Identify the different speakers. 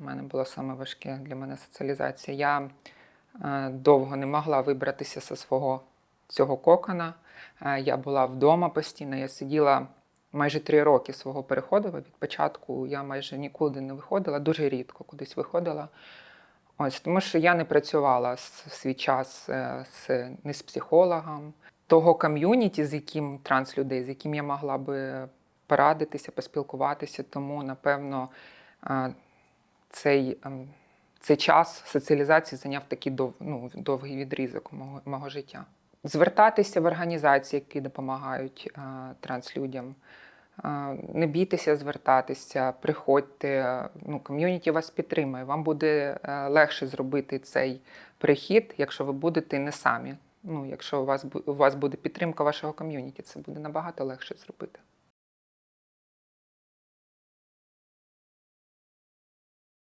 Speaker 1: У мене було саме важке для мене соціалізація. Я е, довго не могла вибратися зі свого цього кокона. Е, я була вдома постійно. Я сиділа майже три роки свого переходу. Від початку я майже нікуди не виходила, дуже рідко кудись виходила. Ось тому, що я не працювала свій час е, з, не з психологом. Того ком'юніті, з яким транслюдей, з яким я могла би порадитися, поспілкуватися, тому напевно цей, ем, цей час соціалізації зайняв такий дов, ну, довгий відрізок мого, мого життя. Звертатися в організації, які допомагають е, транслюдям. Е, Не бійтеся звертатися, приходьте. Ну, ком'юніті вас підтримує. Вам буде е, легше зробити цей перехід, якщо ви будете не самі. Ну, якщо у вас у вас буде підтримка вашого ком'юніті, це буде набагато легше зробити.